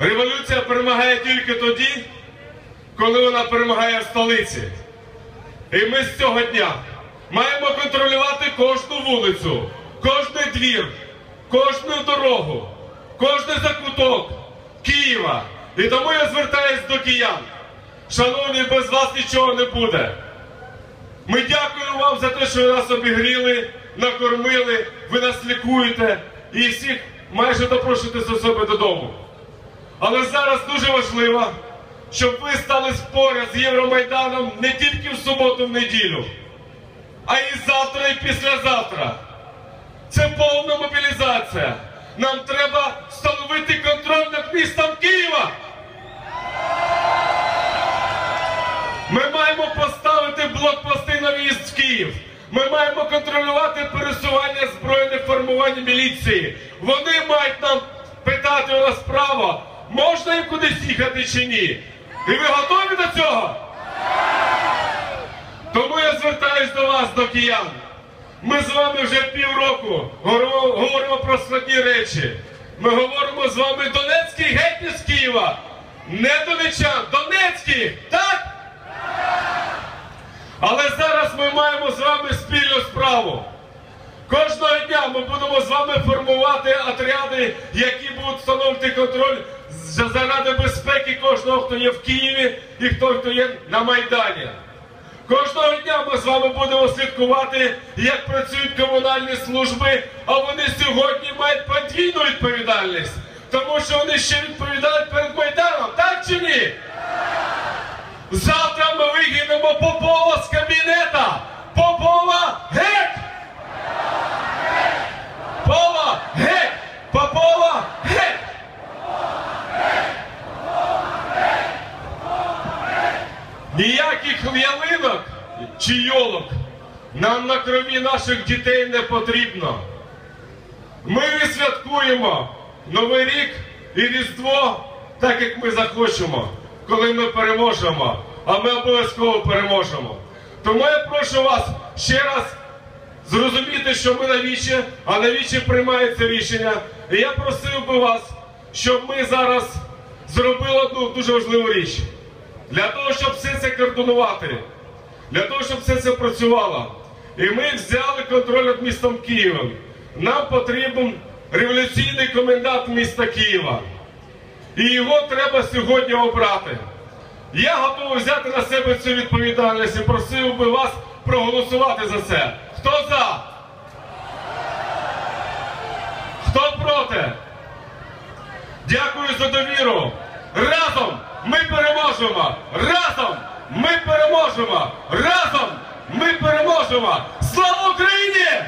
Революція перемагає тільки тоді, коли вона перемагає в столиці. І ми з цього дня маємо контролювати кожну вулицю, кожний двір, кожну дорогу, кожний закуток Києва. І тому я звертаюсь до киян. Шановні, без вас нічого не буде. Ми дякуємо вам за те, що ви нас обігріли, накормили, ви нас лікуєте і всіх майже допрошуєте за себе додому. Але зараз дуже важливо, щоб ви стали поряд з Євромайданом не тільки в суботу, в неділю, а і завтра, і післязавтра. Це повна мобілізація. Нам треба встановити контроль над містом Києва. Ми маємо поставити блокпости на в'їзд в Київ. Ми маємо контролювати пересування збройних формувань міліції. Вони мають нам питати у нас право, можна їм кудись їхати чи ні. І ви готові до цього? Тому я звертаюсь до вас, до киян. Ми з вами вже півроку говоримо, про складні речі. Ми говоримо з вами Донецький геть з Києва. Не донечан, Донецький, так? Але зараз ми маємо з вами спільну справу. Кожного дня ми будемо з вами формувати отряди, які будуть встановити контроль заради безпеки кожного, хто є в Києві і хто, хто є на Майдані. Кожного дня ми з вами будемо слідкувати, як працюють комунальні служби, а вони сьогодні мають подвійну відповідальність, тому що вони ще відповідають перед Майданом, так чи ні? Завтра ми вигинемо Попова з кабінета. Попова геть! Попова геть! Попова геть! Ніяких ялинок чи йолок нам на крові наших дітей не потрібно. Ми святкуємо Новий рік і Різдво так, як ми захочемо, коли ми переможемо, а ми обов'язково переможемо. Тому я прошу вас ще раз зрозуміти, що ми навіщо, а навіщо приймається рішення. І я просив би вас, щоб ми зараз зробили одну дуже важливу річ. Для того, щоб все це координувати, для того, щоб все це працювало. І ми взяли контроль над містом Києвом. Нам потрібен революційний комендант міста Києва. І його треба сьогодні обрати. Я готовий взяти на себе цю відповідальність і просив би вас проголосувати за це. Хто за? Хто проти? Дякую за довіру. Разом ми переможемо! Разом ми переможемо! Разом ми переможемо! Слава Україні!